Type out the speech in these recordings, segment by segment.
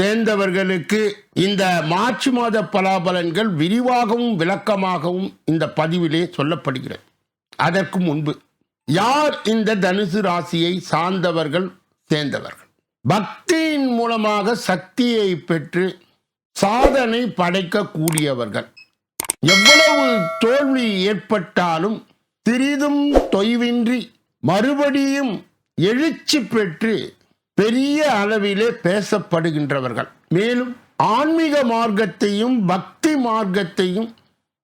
சேர்ந்தவர்களுக்கு இந்த மார்ச் மாத பலாபலன்கள் விரிவாகவும் விளக்கமாகவும் இந்த பதிவிலே சொல்லப்படுகிறது. அதற்கு முன்பு யார் இந்த தனுசு ராசியை சார்ந்தவர்கள்? சேர்ந்தவர்கள். பக்தியின் மூலமாக சக்தியை பெற்று சாதனை படைக்கக்கூடியவர்கள். எவ்வளவு தோல்வி ஏற்பட்டாலும் சிறிதும் தொய்வின்றி மறுபடியும் எழுச்சி பெற்று பெரிய அளவிலே பேசப்படுகின்றவர்கள். மேலும் ஆன்மீக மார்க்கத்தையும் பக்தி மார்க்கத்தையும்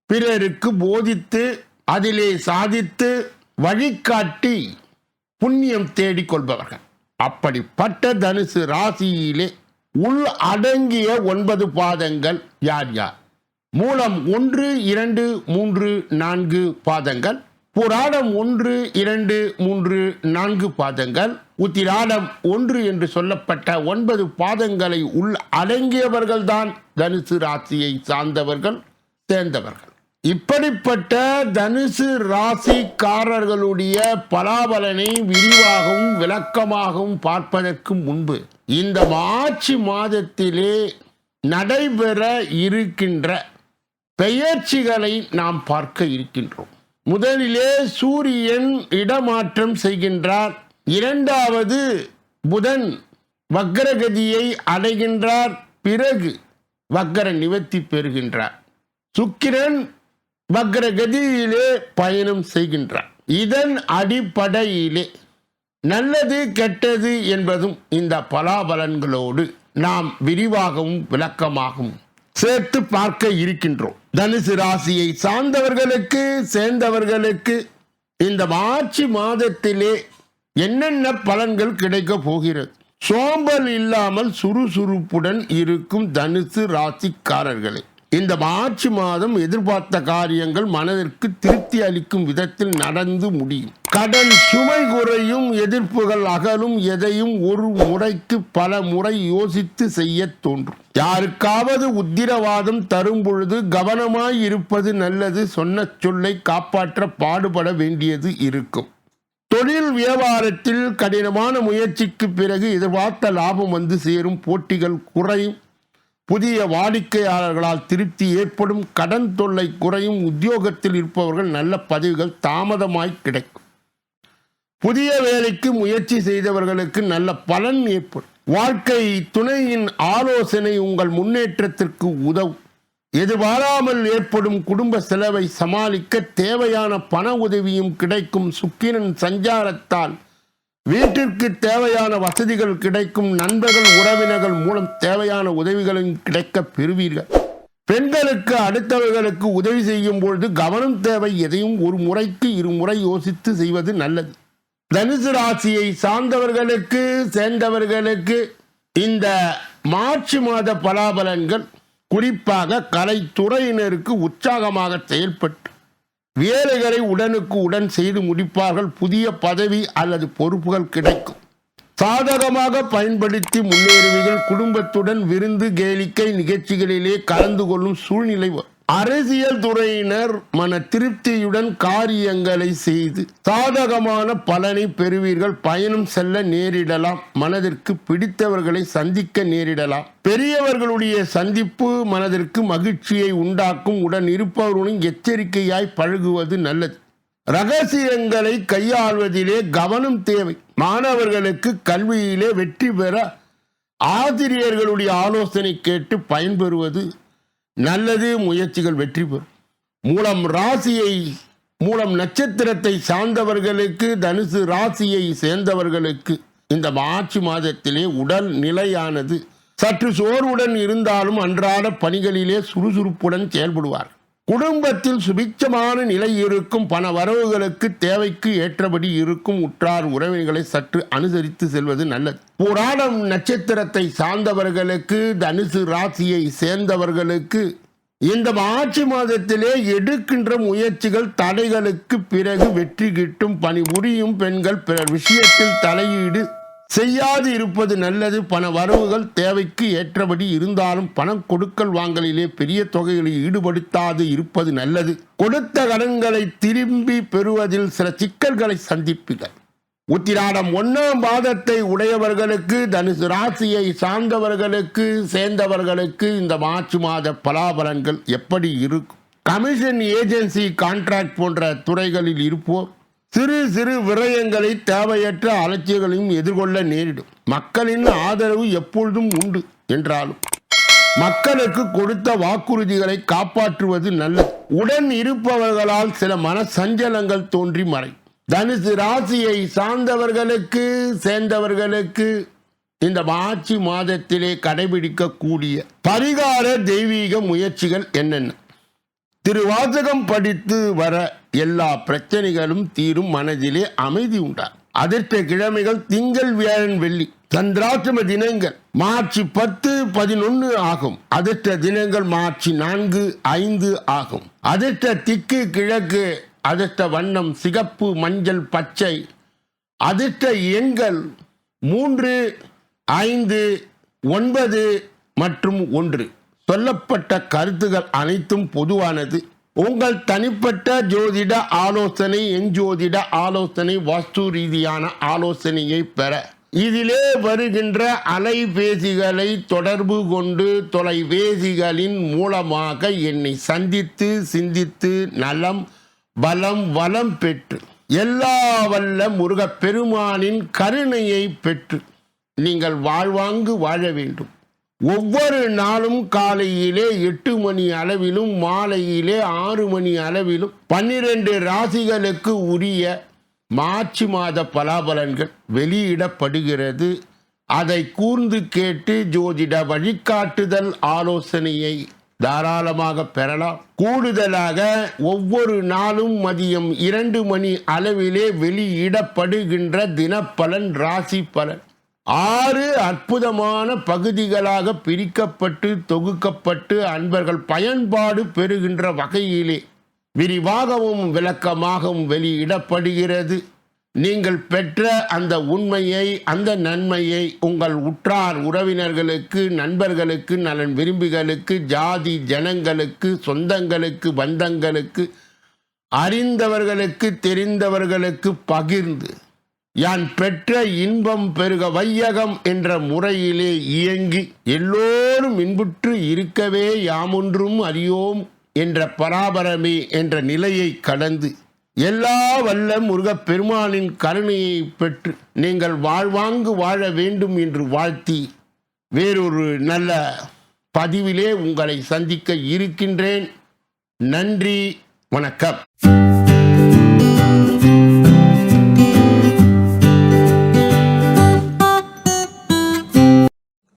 பிறருக்கு போதித்து அதிலே சாதித்து வழிகாட்டி புண்ணியம் தேடிக் கொள்பவர்கள். அப்படிப்பட்ட தனுசு ராசியிலே உள் அடங்கிய ஒன்பது பாதங்கள் யார் யார்? மூலம் ஒன்று இரண்டு மூன்று நான்கு பாதங்கள் புராடம் ஒன்று இரண்டு மூன்று நான்கு பாதங்கள். உத்திராடம் ஒன்று என்று சொல்லப்பட்ட ஒன்பது பாதங்களை உள் அடங்கியவர்கள்தான் தனுசு ராசியை சார்ந்தவர்கள் சேர்ந்தவர்கள். இப்படிப்பட்ட தனுசு ராசிக்காரர்களுடைய பலாபலனை விரிவாகவும் விளக்கமாகவும் பார்ப்பதற்கு முன்பு இந்த மார்ச் மாதத்திலே நடைபெற இருக்கின்ற பெயர்ச்சிகளை நாம் பார்க்க இருக்கின்றோம். முதலிலே சூரியன் இடமாற்றம் செய்கின்றார். இரண்டாவது புதன் வக்ரகதியை அடைகின்றார். பிறகு வக்ர நிவர்த்தி பெறுகின்றார். சுக்கிரன் வக்ரகதியிலே பயணம் செய்கின்றார். இதன் அடிப்படையிலே நல்லது கெட்டது என்பதும் இந்த பலாபலன்களோடு நாம் விரிவாகவும் விளக்கமாகவும் சேர்த்து பார்க்க இருக்கின்றோம். தனுசு ராசியை சார்ந்தவர்களுக்கு சேர்ந்தவர்களுக்கு இந்த மார்ச் மாதத்திலே என்னென்ன பலன்கள் கிடைக்க போகிறது? சோம்பல் இல்லாமல் சுறுசுறுப்புடன் இருக்கும் தனுசு ராசிக்காரர்களே இந்த மார்ச் மாதம் எதிர்பார்த்த காரியங்கள் மனதிற்கு திருப்தி அளிக்கும் விதத்தில் நடந்து முடியும். கடன் சுமை குறையும் எதிர்ப்புகள் அகலும் எதையும் ஒரு முறைக்கு பல முறை யோசித்து செய்ய தோன்றும். யாருக்காவது உத்திரவாதம் தரும் பொழுது கவனமாய் இருப்பது நல்லது சொன்ன சொல்லை காப்பாற்ற பாடுபட வேண்டியது இருக்கும். தொழில் வியாபாரத்தில் கடினமான முயற்சிக்கு பிறகு எதிர்பார்த்த லாபம் வந்து சேரும் போட்டிகள் குறையும். புதிய வாடிக்கையாளர்களால் திருப்தி ஏற்படும் கடன் தொல்லை குறையும் உத்தியோகத்தில் இருப்பவர்கள் நல்ல பதவிகள் தாமதமாய் கிடைக்கும். புதிய வேலைக்கு முயற்சி செய்தவர்களுக்கு நல்ல பலன் ஏற்படும். வாழ்க்கை துணையின் ஆலோசனை உங்கள் முன்னேற்றத்திற்கு உதவும். எதிர்பாராமல் ஏற்படும் குடும்ப செலவை சமாளிக்க தேவையான பண உதவியும் கிடைக்கும். சுக்கிரன் சஞ்சாரத்தால் வீட்டிற்கு தேவையான வசதிகள் கிடைக்கும் நண்பர்கள் உறவினர்கள் மூலம் தேவையான உதவிகளும் கிடைக்க பெறுவீர்கள். பெண்களுக்கு அடுத்தவர்களுக்கு உதவி செய்யும் பொழுது கவனம் தேவை எதையும் ஒரு முறைக்கு இருமுறை யோசித்து செய்வது நல்லது. தனுசு ராசியை சார்ந்தவர்களுக்கு சேர்ந்தவர்களுக்கு இந்த மார்ச் மாத பலாபலன்கள் குறிப்பாக கலைத்துறையினருக்கு உற்சாகமாக செயல்பட்டு வேலைகளை உடனுக்கு உடன் செய்து முடிப்பார்கள். புதிய பதவி அல்லது பொறுப்புகள் கிடைக்கும். சாதகமாக பயன்படுத்தி முன்னேறுவீர்கள். குடும்பத்துடன் விருந்து கேளிக்கை நிகழ்ச்சிகளிலே கலந்து கொள்ளும் சூழ்நிலை வரும். அரசியல் துறையினர் மன திருப்தியுடன் காரியங்களை செய்து சாதகமான பலனை பெறுவீர்கள். பயணம் செல்ல நேரிடலாம். மனதிற்கு பிடித்தவர்களை சந்திக்க நேரிடலாம். பெரியவர்களுடைய சந்திப்பு மனதிற்கு மகிழ்ச்சியை உண்டாக்கும். உடன் இருப்பவர்களுடன் எச்சரிக்கையாய் பழகுவது நல்லது. ரகசியங்களை கையாள்வதிலே கவனம் தேவை. மாணவர்களுக்கு கல்வியிலே வெற்றி பெற ஆசிரியர்களுடைய ஆலோசனை கேட்டு பயன்பெறுவது நல்லது முயற்சிகள் வெற்றி பெறும். மூலம் ராசியை மூலம் நட்சத்திரத்தை சார்ந்தவர்களுக்கு தனுசு ராசியை சேர்ந்தவர்களுக்கு இந்த மார்ச் மாதத்திலே உடல் நிலையானது. சற்று சோர்வுடன் இருந்தாலும் அன்றாட பணிகளிலே சுறுசுறுப்புடன் செயல்படுவார் குடும்பத்தில் சுபிச்சமான நிலை இருக்கும் பண வரவுகளுக்கு தேவைக்கு ஏற்றபடி இருக்கும் உற்றார் உறவினர்களை சற்று அனுசரித்து செல்வது நல்லது. புராணம் நட்சத்திரத்தை சார்ந்தவர்களுக்கு தனுசு ராசியை சேர்ந்தவர்களுக்கு இந்த மார்ச் மாதத்திலே எடுக்கின்ற முயற்சிகள் தடைகளுக்கு பிறகு வெற்றி கிட்டும் பணிபுரியும் பெண்கள் பிறர் விஷயத்தில் தலையீடு செய்யாது இருப்பது நல்லது. பண வரவுகள் தேவைக்கு ஏற்றபடி இருந்தாலும் பணம் கொடுக்கல் வாங்கலிலே பெரிய தொகைகளை ஈடுபடுத்தாது இருப்பது நல்லது. கொடுத்த கடன்களை திரும்பி பெறுவதில் சில சிக்கல்களை சந்திப்பீர்கள் உத்திராடம் ஒன்னாம் பாதத்தை உடையவர்களுக்கு தனுசு ராசியை சார்ந்தவர்களுக்கு சேர்ந்தவர்களுக்கு இந்த மார்ச் மாத பலாபலன்கள் எப்படி இருக்கும்? கமிஷன் ஏஜென்சி கான்ட்ராக்ட் போன்ற துறைகளில் இருப்போர் சிறு சிறு விரயங்களை தேவையற்ற அலட்சியங்களையும் எதிர்கொள்ள நேரிடும். மக்களின் ஆதரவு எப்பொழுதும் உண்டு என்றாலும். மக்களுக்கு கொடுத்த வாக்குறுதிகளை காப்பாற்றுவது நல்லது. உடன் இருப்பவர்களால் சில மன சஞ்சலங்கள் தோன்றி மறை தனுசு ராசியை சார்ந்தவர்களுக்கு சேர்ந்தவர்களுக்கு இந்த மார்ச் மாதத்திலே கடைபிடிக்கக்கூடிய பரிகார தெய்வீக முயற்சிகள் என்னென்ன? திருவாசகம் படித்து வர எல்லா பிரச்சனைகளும் தீரும் மனதிலே அமைதி உண்டார் அதிர்ஷ்ட கிழமைகள் திங்கள் வியாழன் வெள்ளி. சந்திராசிரம தினங்கள் மார்ச் பத்து பதினொன்று ஆகும். அதிர்ஷ்ட தினங்கள் மார்ச் நான்கு ஐந்து ஆகும். அதிர்ஷ்ட திக்கு கிழக்கு அதிர்ஷ்ட வண்ணம் சிகப்பு மஞ்சள் பச்சை. அதிர்ஷ்ட எண்கள் மூன்று ஐந்து ஒன்பது மற்றும் ஒன்று. சொல்லப்பட்ட கருத்துகள் அனைத்தும் பொதுவானது. உங்கள் தனிப்பட்ட ஜோதிட ஆலோசனை எஞ்சோதிட ஆலோசனை வாஸ்து ரீதியான ஆலோசனையை பெற. இதிலே வருகின்ற அலைபேசிகளை தொடர்பு கொண்டு தொலைபேசிகளின் மூலமாக என்னை சந்தித்து சிந்தித்து நலம் பலம் வளம் பெற்று. எல்லா வல்ல முருகப் பெருமானின் கருணையை பெற்று நீங்கள் வாழ்வாங்கு வாழ வேண்டும். ஒவ்வொரு நாளும் காலையிலே எட்டு மணி அளவிலும் மாலையிலே ஆறு மணி அளவிலும் பன்னிரண்டு ராசிகளுக்கு உரிய மார்ச் மாத பலாபலன்கள் வெளியிடப்படுகிறது. அதை கூர்ந்து கேட்டு ஜோதிட வழிகாட்டுதல் ஆலோசனையை தாராளமாக பெறலாம். கூடுதலாக ஒவ்வொரு நாளும் மதியம் இரண்டு மணி அளவிலே வெளியிடப்படுகின்ற தினப்பலன் ராசி பலன். ஆறு அற்புதமான பகுதிகளாக பிரிக்கப்பட்டு தொகுக்கப்பட்டு அன்பர்கள் பயன்பாடு பெறுகின்ற வகையிலே விரிவாகவும் விளக்கமாகவும் வெளியிடப்படுகிறது. நீங்கள் பெற்ற அந்த உண்மையை அந்த நன்மையை உங்கள் உற்றார் உறவினர்களுக்கு நண்பர்களுக்கு நலன் விரும்பிகளுக்கு ஜாதி ஜனங்களுக்கு சொந்தங்களுக்கு பந்தங்களுக்கு அறிந்தவர்களுக்கு தெரிந்தவர்களுக்கு பகிர்ந்து யான் பெற்ற இன்பம் பெருக வையகம் என்ற முறையிலே இயங்கி எல்லோரும் இன்புற்று இருக்கவே யாமொன்றும் அறியோம் என்ற பராபரமே என்ற நிலையை கடந்து எல்லா வல்ல முருகப்பெருமானின் கருணையை பெற்று நீங்கள் வாழ்வாங்கு வாழ வேண்டும் என்று வாழ்த்தி வேறொரு நல்ல பதிவிலே உங்களை சந்திக்க இருக்கின்றேன். நன்றி வணக்கம்.